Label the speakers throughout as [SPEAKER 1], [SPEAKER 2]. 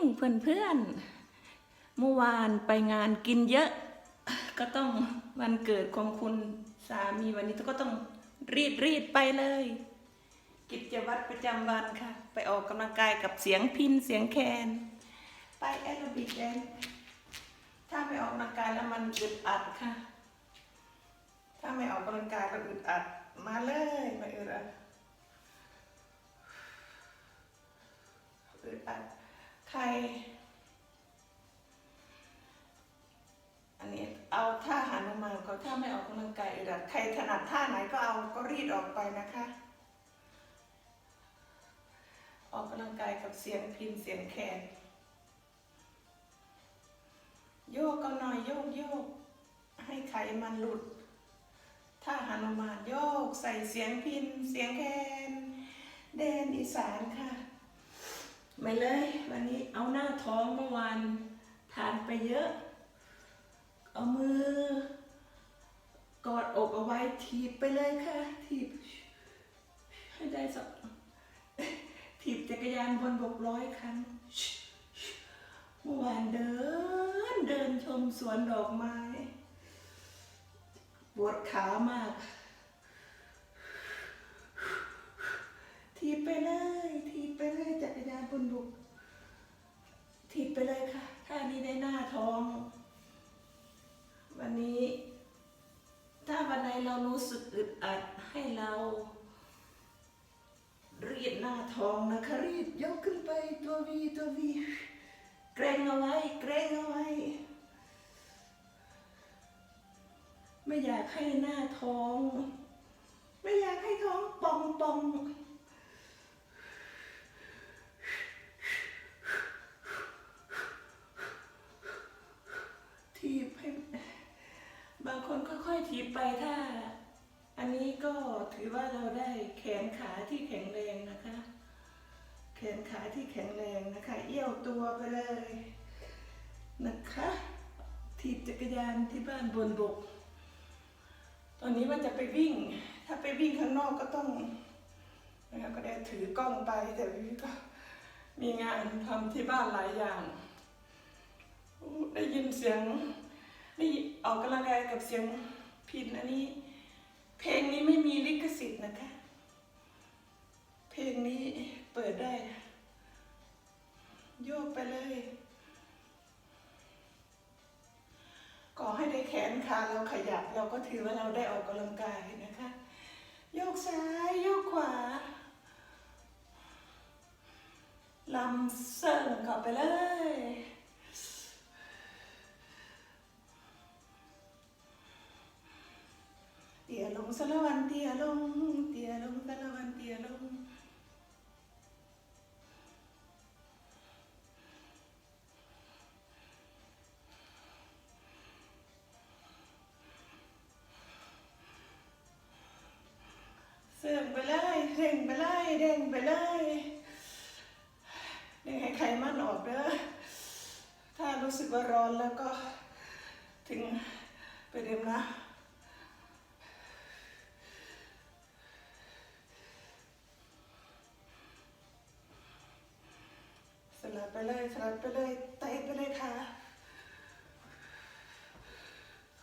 [SPEAKER 1] งเพื่อนๆเมื่อวานไปงานกินเยอะ ก็ต้องวันเกิดของคุณสามีวันนี้ก็ต้องรีดรีดไปเลย กิจวัตรประจำวันค่ะ ไปออกกำลังกายกับเสียงพินเสียงแคน ไปแอโรบิกแดนถ้าไม่ออกกำลังกายแล้วมันอึดอัดค่ะ ถ้าไม่ออกกำลังกายก็อึดอัดมาเลยมาอึดอัดอึดอัด ใคร อันนี้เอาท่าหานุมานก็ถ้าไม่ออกกำลังกายอึดอัดใครถนัดท่าไหนก็เอาก็รีดออกไปนะคะ ออกกำลังกายกับเสียงพินเสียงแคนโยกก็หน่อยโยกโยกให้ไขมันหลุด ถ้าหานุมานโยกใส่เสียงพินเสียงแคนเดนอีสานค่ะ ไม่เลย วันนี้เอาหน้าท้องเมื่อวานทานไปเยอะ เอามือกอดอกเอาไว้ถีบไปเลยค่ะ ถีบ ให้ได้สักถีบจักรยานบนบกร้อยครั้งเมื่อวานเดิน เดินชมสวนดอกไม้ปวดขามาก ถีบไปเลยถี เรารู้สึกอึดอัดให้เรารีดหน้าท้องนะคะรีดยกขึ้นไปตัววีตัววีเกรงเอาไว้เกรงเอาไว้ ไม่อยากให้หน้าท้อง ไม่อยากให้ท้องป่องป่องทีบให้ บางคนค่อยๆทีบไปถ้า อันนี้ก็ถือว่าเราได้แขนขาที่แข็งแรงนะคะ แขนขาที่แข็งแรงนะคะ เอี้ยวตัวไปเลยนะคะถีบจักรยานที่บ้านบนบก ตอนนี้ว่าจะไปวิ่ง ถ้าไปวิ่งข้างนอกก็ต้องนะคะก็ได้ถือกล้องไปแต่วิก็มีงานทำที่บ้านหลายอย่าง ได้ยินเสียง นี่ออกกำลังกายกับเสียงพินอันนี้ เพลงนี้ไม่มีลิขสิทธิ์นะคะ เพลงนี้เปิดได้ โยกไปเลยก่อให้ได้แขนขาเราขยับเราก็ถือว่าเราได้ออกกำลังกายนะคะ โยกซ้ายโยกขวาลำเสิ่งเข้าไปเลย สารวันเตี่ยลง เตี่ยลงสารวันเตี่ยลง เสื่อมไปเลยเร่งไปเลยเร่งไปเลยเร่งให้ไขมันออกเด้อถ้ารู้สึกว่าร้อนแล้วก็ถึงไปดื่มนะ ไปเลยสลับไปเลยเตะไปเลยค่ะ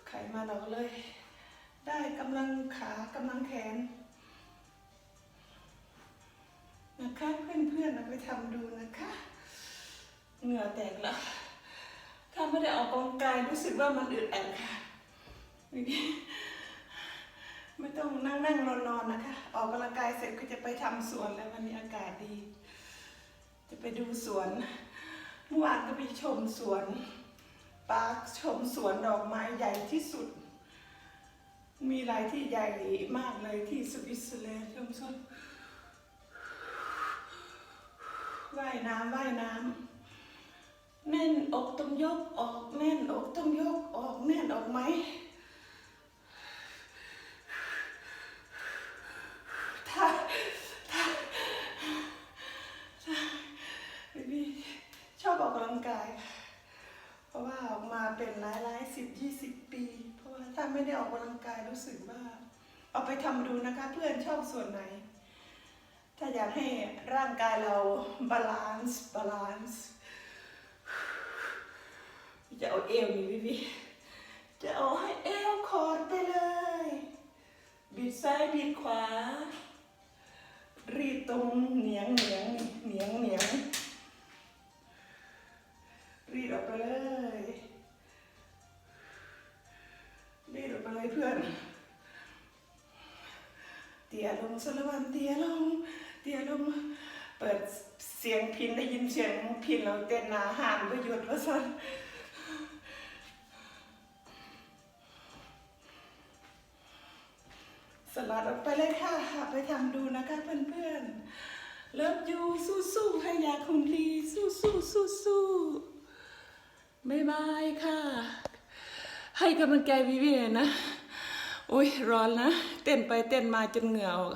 [SPEAKER 1] ไขมันออกเลย ได้กำลังขากำลังแขนนะคะเพื่อนๆเอาไปทำดูนะคะ เหงื่อแตกแล้วถ้าไม่ได้ออกกำลังกายรู้สึกว่ามันอึดอัดค่ะไม่ต้องนั่งนั่งนอนนอนนะคะ ออกกำลังกายเสร็จก็จะไปทำสวนแล้ววันนี้อากาศดี จะไปดูสวนเมื่อวานก็ไปชมสวนปาร์คชมสวนดอกไม้ใหญ่ที่สุด มีหลายที่ใหญ่มากเลยที่สวิตเซอร์แลนด์ชมสวนว่ายน้ำว่ายน้ำแน่นอกต้องยกออกแน่นอกต้องยกออกแน่นออกไหมถ้าถ้าถ้าพี่ชอบออกกำลังกาย เพราะว่าออกมาเป็นหลายหลาย สิบยี่สิบปี เพราะว่าถ้าไม่ได้ออกกำลังกายรู้สึกว่า เอาไปทำดูนะคะเพื่อนชอบส่วนไหน ถ้าอยากให้ร่างกายเราบาลานซ์บาลานซ์จะเอาเอวนี่พี่พี่จะเอาให้เอวคอร์ดไปเลย บิดซ้ายบิดขวา รีดตรงเหนียงเหนียงเหนียงเหนียง เตียลงสารวันเตียลงเตียลงเปิดเสียงพินได้ยินเสียงพินเราเต้นหนาหานประโยชน์ว่าสันสลัดออกไปเลยค่ะไปทำดูนะคะเพื่อนๆเลิฟยูสู้ๆให้ยาคุณลีสู้ๆสู้ๆบ๊ายบายค่ะ ให้กำลังใจวิวีนะ อุ้ยร้อนนะ เต้นไปเต้นมาจนเหงื่อออก